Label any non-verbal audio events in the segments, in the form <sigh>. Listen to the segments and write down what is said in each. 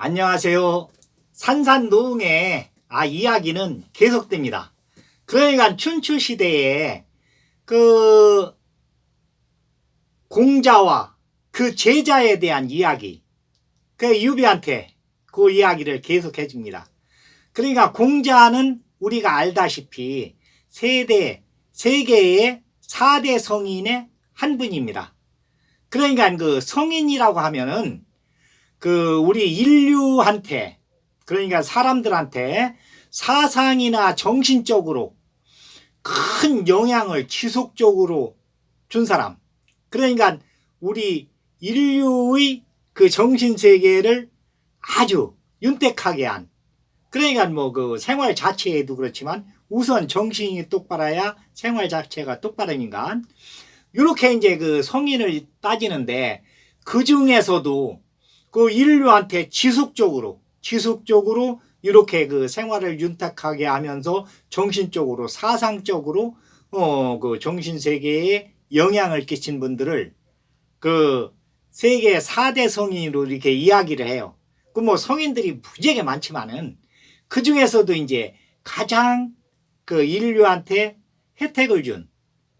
안녕하세요. 산산노웅의 아 이야기는 계속됩니다. 그러니까 춘추 시대에 그 공자와 그 제자에 대한 이야기, 그 유비한테 그 이야기를 계속해 줍니다. 그러니까 공자는 우리가 알다시피 세대 세계의 4대 성인의 한 분입니다. 그러니까 그 성인이라고 하면은 그 우리 인류한테 그러니까 사람들한테 사상이나 정신적으로 큰 영향을 지속적으로 준 사람. 그러니까 우리 인류의 그 정신 세계를 아주 윤택하게 한 그러니까 뭐 그 생활 자체에도 그렇지만 우선 정신이 똑바라야 생활 자체가 똑바르니까 이렇게 이제 그 성인을 따지는데 그 중에서도 그 인류한테 지속적으로 지속적으로 이렇게 그 생활을 윤택하게 하면서 정신적으로 사상적으로 어 그 정신 세계에 영향을 끼친 분들을 그 세계 4대 성인으로 이렇게 이야기를 해요. 그 뭐 성인들이 무지하게 많지만은 그 중에서도 이제 가장 그 인류한테 혜택을 준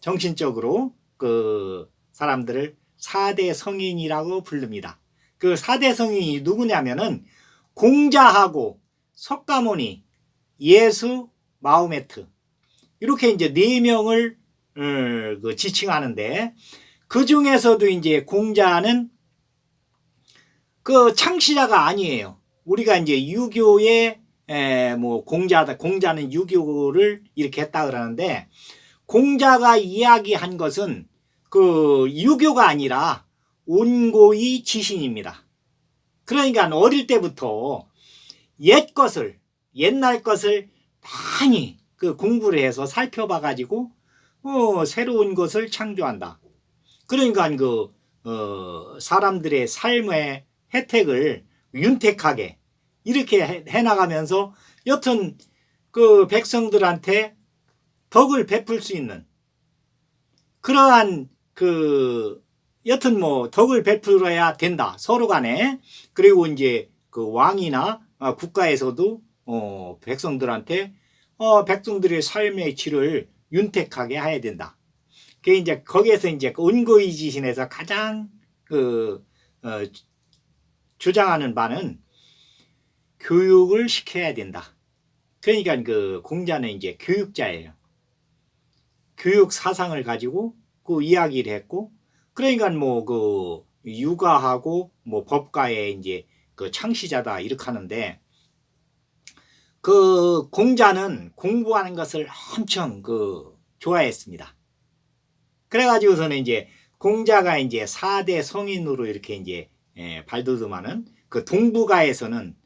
정신적으로 그 사람들을 4대 성인이라고 부릅니다. 그 4대 성인이 누구냐면은 공자하고 석가모니, 예수, 마호메트 이렇게 이제 네 명을 어, 그 지칭하는데 그 중에서도 이제 공자는 그 창시자가 아니에요. 우리가 이제 유교의 에, 뭐 공자다 공자는 유교를 이렇게 했다 그러는데 공자가 이야기한 것은 그 유교가 아니라 온고의 지신입니다. 그러니까 어릴 때부터 옛 것을 옛날 것을 많이 그 공부를 해서 살펴봐 가지고 어, 새로운 것을 창조한다. 그러니까 그 어, 사람들의 삶의 혜택을 윤택하게 이렇게 해, 해 나가면서 여튼 그 백성들한테 덕을 베풀 수 있는 그러한 그 여튼 뭐 덕을 베풀어야 된다 서로 간에 그리고 이제 그 왕이나 아, 국가에서도 어 백성들한테 어 백성들의 삶의 질을 윤택하게 해야 된다. 그 이제 거기에서 이제 그 온고의지신에서 가장 그 어, 주장하는 바는 교육을 시켜야 된다. 그러니까 그 공자는 이제 교육자예요. 교육 사상을 가지고 그 이야기를 했고 그러니까 뭐 그 육아하고 뭐 법가의 이제 그 창시자다 이렇게 하는데 그 공자는 공부하는 것을 엄청 그 좋아했습니다. 그래가지고서는 이제 공자가 이제 4대 성인으로 이렇게 이제 예, 발돋움하는 그 동북아에서는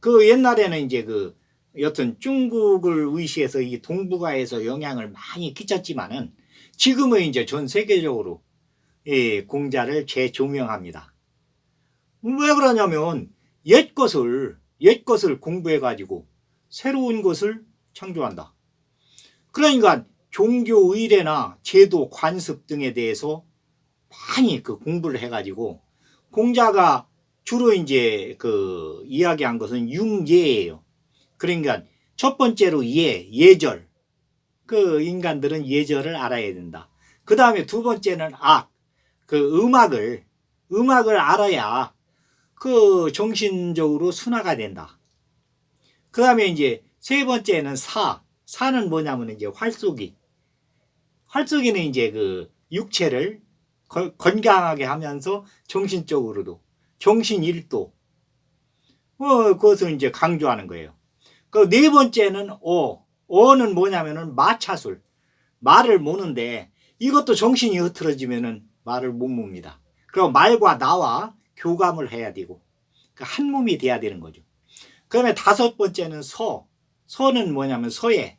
그 옛날에는 이제 그 여튼 중국을 의시해서 이 동북아에서 영향을 많이 끼쳤지만은 지금은 이제 전 세계적으로 이 공자를 재조명합니다. 왜 그러냐면 옛 것을 옛 것을 공부해 가지고 새로운 것을 창조한다. 그러니까 종교 의례나 제도 관습 등에 대해서 많이 그 공부를 해 가지고 공자가 주로 이제 그 이야기한 것은 융예예요. 그러니까 첫 번째로 예, 예절. 그 인간들은 예절을 알아야 된다. 그 다음에 두 번째는 악. 그 음악을, 음악을 알아야 그 정신적으로 순화가 된다. 그 다음에 이제 세 번째는 사. 사는 뭐냐면 이제 활쏘기. 활쏘기는 이제 그 육체를 거- 건강하게 하면서 정신적으로도 정신 일도 어 그것을 이제 강조하는 거예요. 그 네 번째는 어 어는 뭐냐면은 마차술 말을 모는데 이것도 정신이 흐트러지면은 말을 못 봅니다. 그럼 말과 나와 교감을 해야 되고 그한 몸이 돼야 되는 거죠. 그다음에 다섯 번째는 서 서는 뭐냐면 서예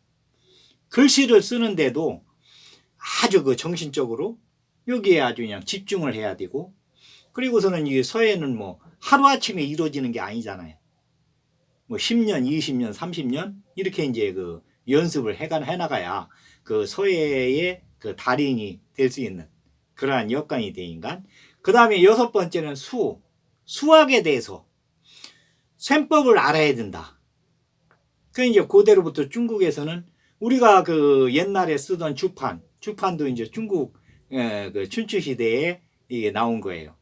글씨를 쓰는데도 아주 그 정신적으로 여기에 아주 그냥 집중을 해야 되고 그리고서는 이 서예는 뭐 하루아침에 이루어지는 게 아니잖아요. 뭐 10년, 20년, 30년 이렇게 이제 그 연습을 해가 해나가야 그 서예의 그 달인이 될 수 있는 그러한 여건이 되니까 그 다음에 여섯 번째는 수 수학에 대해서 셈법을 알아야 된다. 그 이제 고대로부터 중국에서는 우리가 그 옛날에 쓰던 주판, 주판도 이제 중국 에, 그 춘추 시대에 이게 나온 거예요.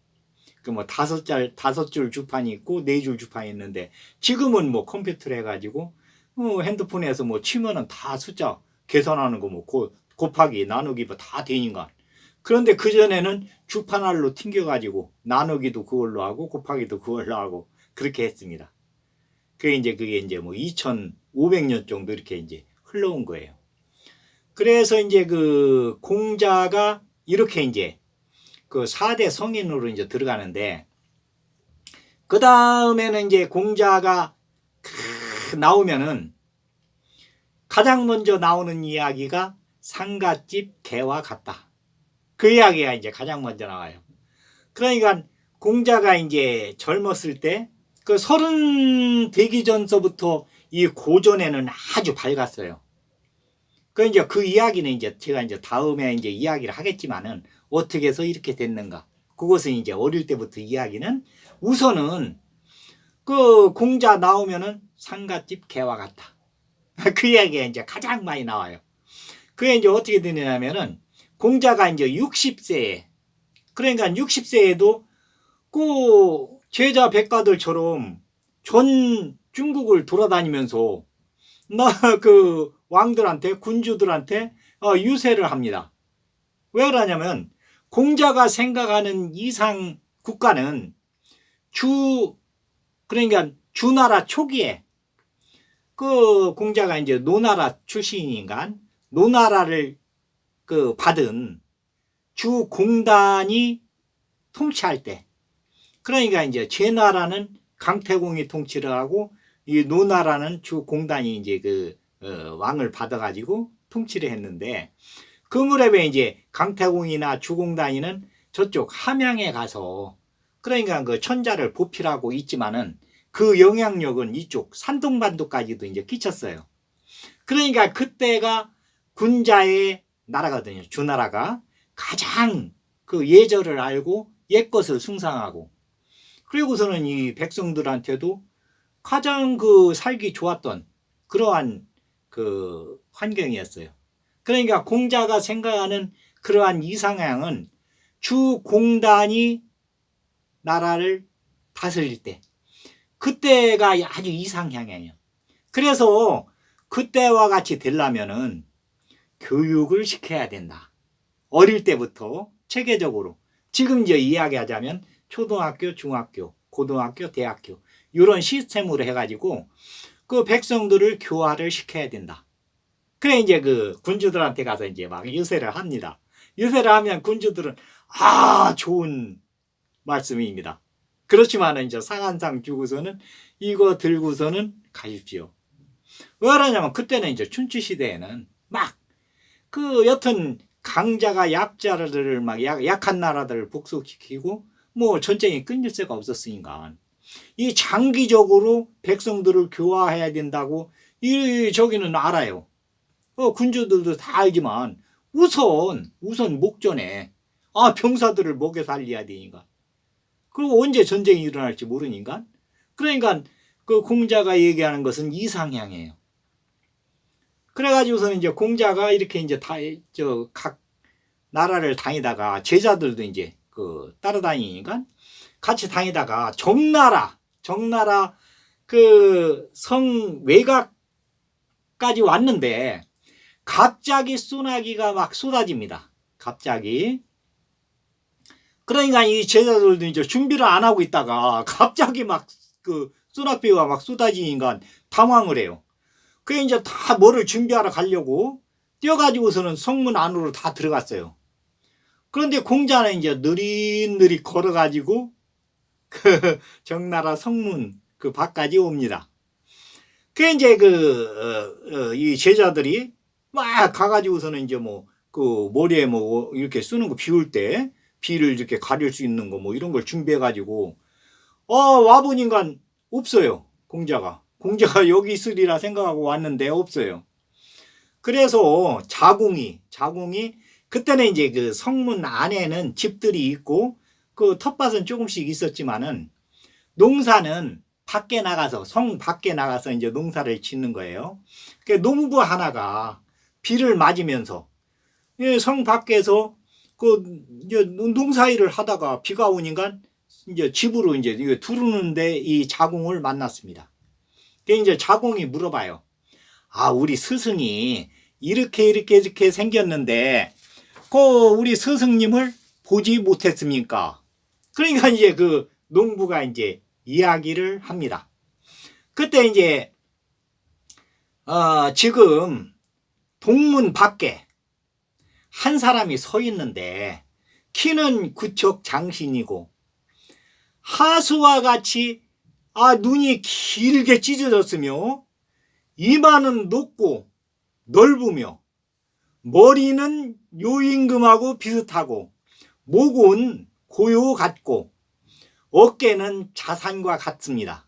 그 뭐 다섯 짤 다섯 줄 주판이 있고 네 줄 주판이 있는데 지금은 뭐 컴퓨터로 해가지고 어, 핸드폰에서 뭐 치면은 다 숫자 계산하는 거 뭐 곱하기 나누기 뭐 다 되니까 그런데 그 전에는 주판알로 튕겨가지고 나누기도 그걸로 하고 곱하기도 그걸로 하고 그렇게 했습니다. 그게 이제 그게 이제 뭐 2,500년 정도 이렇게 이제 흘러온 거예요. 그래서 이제 그 공자가 이렇게 이제 그 4대 성인으로 이제 들어가는데 그 다음에는 이제 공자가 크 나오면은 가장 먼저 나오는 이야기가 상갓집 개와 같다. 그 이야기가 이제 가장 먼저 나와요. 그러니까 공자가 이제 젊었을 때 그 서른 되기 전서부터 이 고전에는 아주 밝았어요. 그 이제 그 이야기는 이제 제가 이제 다음에 이제 이야기를 하겠지만은 어떻게 해서 이렇게 됐는가. 그것은 이제 어릴 때부터 이야기는 우선은 그 공자 나오면은 상갓집 개와 같다. <laughs> 그 이야기가 이제 가장 많이 나와요. 그게 이제 어떻게 되냐면은 공자가 이제 60세에 그러니까 60세에도 그 제자 백가들처럼 전 중국을 돌아다니면서 <laughs> 나그 왕들한테 군주들한테 어, 유세를 합니다. 왜 그러냐면 공자가 생각하는 이상 국가는 주 그러니까 주나라 초기에 그 공자가 이제 노나라 출신이니까 노나라를 그 받은 주 공단이 통치할 때 그러니까 이제 제 나라는 강태공이 통치를 하고 이 노나라는 주 공단이 이제 그 어, 왕을 받아가지고 통치를 했는데 그 무렵에 이제 강태공이나 주공단이는 저쪽 함양에 가서 그러니까 그 천자를 보필하고 있지만은 그 영향력은 이쪽 산동반도까지도 이제 끼쳤어요. 그러니까 그때가 군자의 나라거든요. 주나라가 가장 그 예절을 알고 옛 것을 숭상하고 그리고서는 이 백성들한테도 가장 그 살기 좋았던 그러한 그 환경이었어요. 그러니까 공자가 생각하는 그러한 이상향은 주 공단이 나라를 다스릴 때 그때가 아주 이상향이에요. 그래서 그때와 같이 되려면은 교육을 시켜야 된다. 어릴 때부터 체계적으로 지금 이제 이야기하자면 초등학교, 중학교, 고등학교, 대학교 이런 시스템으로 해가지고 그 백성들을 교화를 시켜야 된다. 그래 이제 그 군주들한테 가서 이제 막 유세를 합니다. 유세를 하면 군주들은 아 좋은 말씀입니다. 그렇지만 이제 상한상 주고서는 이거 들고서는 가십시오. 왜 그러냐면 그때는 이제 춘추 시대에는 막 그 여튼 강자가 약자들을 막 약, 약한 나라들을 복속시키고 뭐 전쟁이 끊길 새가 없었으니까 이 장기적으로 백성들을 교화해야 된다고 이 저기는 알아요. 어, 군주들도 다 알지만 우선 우선 목전에 아 병사들을 먹여 살려야 되니까 그리고 언제 전쟁이 일어날지 모르니까 그러니까 그 공자가 얘기하는 것은 이상향이에요. 그래가지고서는 이제 공자가 이렇게 이제 다 저 각 나라를 다니다가 제자들도 이제 그 따라다니니까 같이 다니다가 정나라 정나라 그 성 외곽까지 왔는데 갑자기 소나기가 막 쏟아집니다. 갑자기 그러니까 이 제자들도 이제 준비를 안 하고 있다가 갑자기 막 그 소나비가 막 쏟아지니까 당황을 해요. 그래 이제 다 뭐를 준비하러 가려고 뛰어가지고서는 성문 안으로 다 들어갔어요. 그런데 공자는 이제 느릿느릿 걸어가지고 그 <laughs> 정나라 성문 그 밖까지 옵니다. 그 이제 그이 어, 제자들이 막 가가지고서는 이제 뭐 그 머리에 뭐 이렇게 쓰는 거 비울 때 비를 이렇게 가릴 수 있는 거 뭐 이런 걸 준비해가지고 어 와보니까 없어요 공자가 공자가 <laughs> 여기 있으리라 생각하고 왔는데 없어요. 그래서 자궁이 자궁이 그때는 이제 그 성문 안에는 집들이 있고 그 텃밭은 조금씩 있었지만은 농사는 밖에 나가서 성 밖에 나가서 이제 농사를 짓는 거예요. 그 농부 하나가 비를 맞으면서 예, 성 밖에서 그 이제 농사 일을 하다가 비가 오니까 이제 집으로 이제 두르는데 이 자공을 만났습니다. 그 이제 자공이 물어봐요. 아, 우리 스승이 이렇게 이렇게 이렇게 생겼는데 그 우리 스승님을 보지 못했습니까? 그러니까 이제 그 농부가 이제 이야기를 합니다. 그때 이제 어, 지금 동문 밖에 한 사람이 서 있는데 키는 구척 장신이고 하수와 같이 아 눈이 길게 찢어졌으며 이마는 높고 넓으며 머리는 요임금하고 비슷하고 목은 고요 같고 어깨는 자산과 같습니다.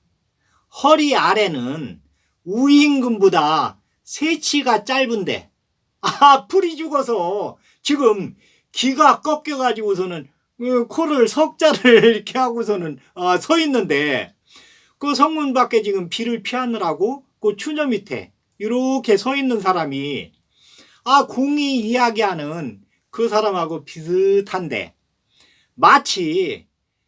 허리 아래는 우임금보다 세치가 짧은데 아 풀이 죽어서 지금 귀가 꺾여가지고서는 어, 코를 석자를 <laughs> 이렇게 하고서는 아, 서 있는데 그 성문 밖에 지금 비를 피하느라고 그 추녀 밑에 이렇게 서 있는 사람이 아 공이 이야기하는 그 사람하고 비슷한데 마치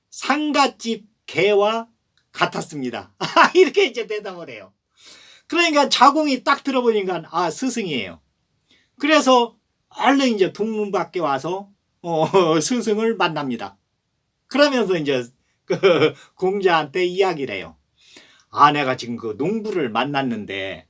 상갓집 개와 같았습니다. <laughs> 이렇게 이제 대답을 해요. 그러니까 자공이 딱 들어보니까 아 스승이에요. 그래서 얼른 이제 동문 밖에 와서 어, <laughs> 스승을 만납니다. 그러면서 이제 그 <laughs> 공자한테 이야기를 해요. 아, 내가 지금 그 농부를 만났는데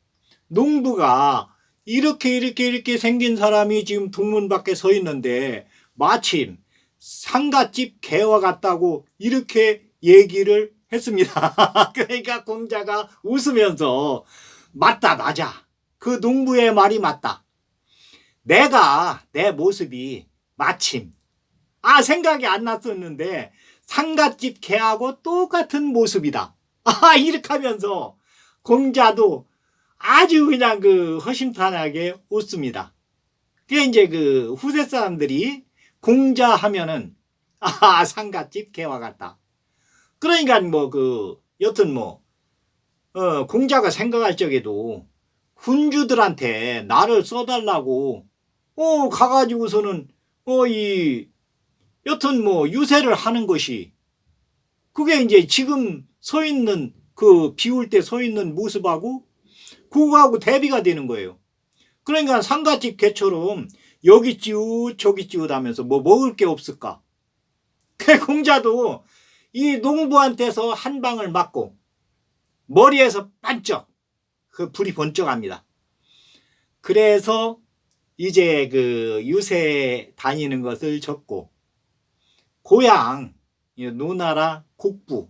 농부가 이렇게 이렇게 이렇게 생긴 사람이 지금 동문 밖에 서 있는데 마침 상갓집 개와 같다고 이렇게 얘기를 했습니다. <laughs> 그러니까 공자가 웃으면서 맞다 맞아. 그 농부의 말이 맞다. 내가 내 모습이 마침 아 생각이 안 났었는데 상갓집 개하고 똑같은 모습이다. 아 이렇게 하면서 공자도 아주 그냥 그 허심탄회하게 웃습니다. 그게 이제 그 후세 사람들이 공자 하면은 아 상갓집 개와 같다. 그러니까 뭐 그 여튼 뭐 어, 공자가 생각할 적에도 군주들한테 나를 써달라고 어 가가지고서는 어 이 여튼 뭐 유세를 하는 것이 그게 이제 지금 서 있는 그 비울 때 서 있는 모습하고 그거하고 대비가 되는 거예요. 그러니까 상가집 개처럼 여기 찌우 저기 찌우 하면서 뭐 먹을 게 없을까? <laughs> 그 공자도 이 농부한테서 한 방을 맞고 머리에서 반쩍 그 불이 번쩍합니다. 그래서 이제 그 유세 다니는 것을 접고 고향 노나라 곡부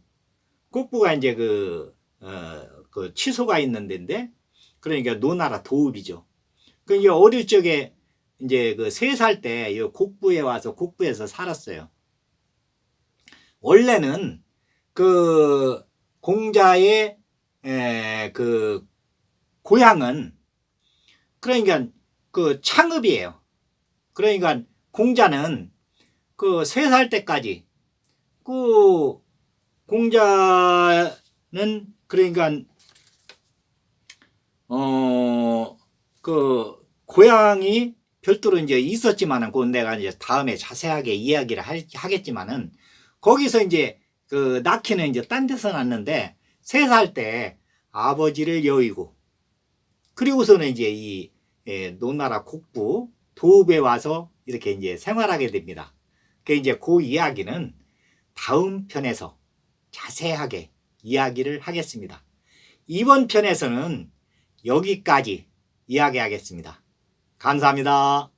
곡부가 이제 그, 어, 그 취소가 있는 데인데 그러니까 노나라 도읍이죠. 그 이제 어릴 적에 이제 그 세 살 때 이 곡부에 와서 곡부에서 살았어요. 원래는 그 공자의 에, 그 고향은 그러니까 그 창읍이에요. 그러니까 공자는 그 세 살 때까지 그 공자는 그러니까 어그 고향이 별도로 이제 있었지만은 그 내가 이제 다음에 자세하게 이야기를 하겠지만은 거기서 이제 그 낳기는 이제 딴 데서 낳는데 세 살 때 아버지를 여의고 그리고서는 이제 이 예, 노나라 국부 도읍에 와서 이렇게 이제 생활하게 됩니다. 그 이제 그 이야기는 다음 편에서 자세하게 이야기를 하겠습니다. 이번 편에서는 여기까지 이야기하겠습니다. 감사합니다.